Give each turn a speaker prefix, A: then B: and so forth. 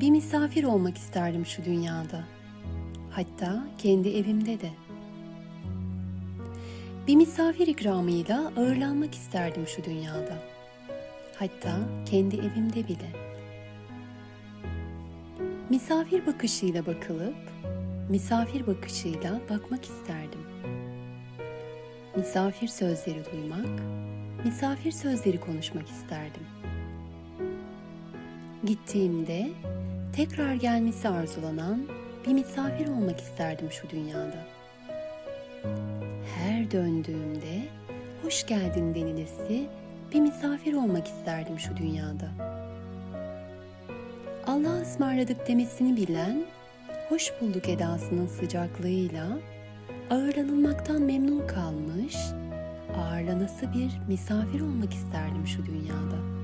A: Bir misafir olmak isterdim şu dünyada. Hatta kendi evimde de. Bir misafir ikramıyla ağırlanmak isterdim şu dünyada. Hatta kendi evimde bile. Misafir bakışıyla bakılıp, misafir bakışıyla bakmak isterdim. Misafir sözleri duymak, misafir sözleri konuşmak isterdim. Gittiğimde tekrar gelmesi arzulanan bir misafir olmak isterdim şu dünyada. Her döndüğümde hoş geldin denilesi bir misafir olmak isterdim şu dünyada. Allah'a ısmarladık demesini bilen, hoş bulduk edasının sıcaklığıyla ağırlanılmaktan memnun kalmış, ağırlanası bir misafir olmak isterdim şu dünyada.''